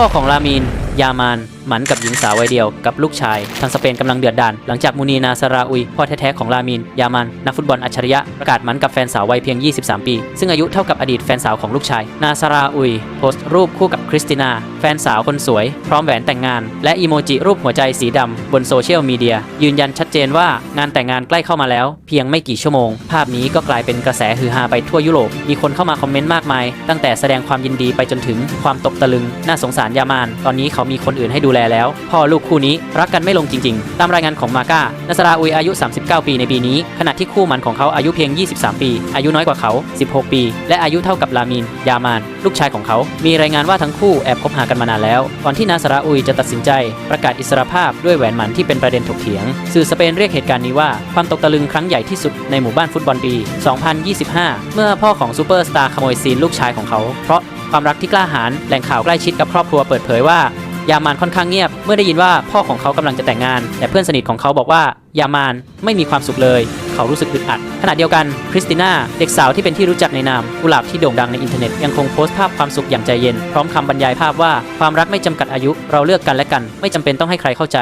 พ่อของรามีน ยามาน หมันกับหญิงสาววัยเดียวกับลูกชาย ทางสเปนกำลังเดือดดาลหลังจากมูนีนาซาราอุย พ่อแท้ๆของลามีนยามานนักฟุตบอลอัจฉริยะ ประกาศหมันกับแฟนสาววัยเพียง 23 ปี ซึ่งอายุเท่ากับอดีตแฟนสาวของลูกชาย นาซาราอุย โพสต์รูปคู่กับคริสตินา แฟนสาวคนสวย พร้อมแหวนแต่งงาน และอีโมจิรูปหัวใจสีดำบนโซเชียลมีเดียยืนยันชัดเจนว่างานแต่งงานใกล้เข้ามาแล้ว เพียงไม่กี่ชั่วโมง ภาพนี้ก็กลายเป็นกระแสฮือฮาไปทั่วยุโรปมีคนเข้ามาคอมเมนต์มากมาย ตั้งแต่แสดงความยินดีไปจนถึงความตกตะลึงน่าสงสารยามาน ตอนนี้เขามีคนอื่นให้ดูแลแล้ว พ่อลูกคู่นี้รักกันไม่ลงจริง ๆ ตามรายงานของมาก้านัสราอุยอายุ 39 ปีในปีนี้ ขณะที่คู่หมันของเขาอายุเพียง 23 ปี อายุน้อยกว่าเขา 16 ปี และอายุเท่ากับลามีนยามาน ลูกชายของเขา มีรายงานว่าทั้งคู่แอบคบหากันมานานแล้ว ก่อนที่นาสราอุยจะตัดสินใจ ประกาศอิสรภาพด้วยแหวนหมันที่เป็นประเด็นถกเถียง สื่อสเปนเรียกเหตุการณ์นี้ว่าความตกตะลึงครั้งใหญ่ที่สุดในหมู่บ้านฟุตบอลปี 2025 เมื่อพ่อของซูเปอร์สตาร์ขโมยซีนลูกชายของเขา เพราะความรักที่กล้าหาญแหล่งข่าวใกล้ชิดกับครอบครัวเปิดเผยว่า ยามานค่อนข้างเงียบ เมื่อได้ยินว่าพ่อของเขากำลังจะแต่งงาน แต่เพื่อนสนิทของเขาบอกว่ายามานไม่มีความสุขเลย เขารู้สึกอึดอัด ขณะเดียวกันคริสติน่าเด็กสาวที่เป็นที่รู้จักในนามกุหลาบที่โด่งดังในอินเทอร์เน็ตยังคงโพสต์ภาพความสุขอย่างใจเย็น พร้อมคำบรรยายภาพว่าความรักไม่จำกัดอายุ เราเลือกกันและกัน ไม่จำเป็นต้องให้ใครเข้าใจ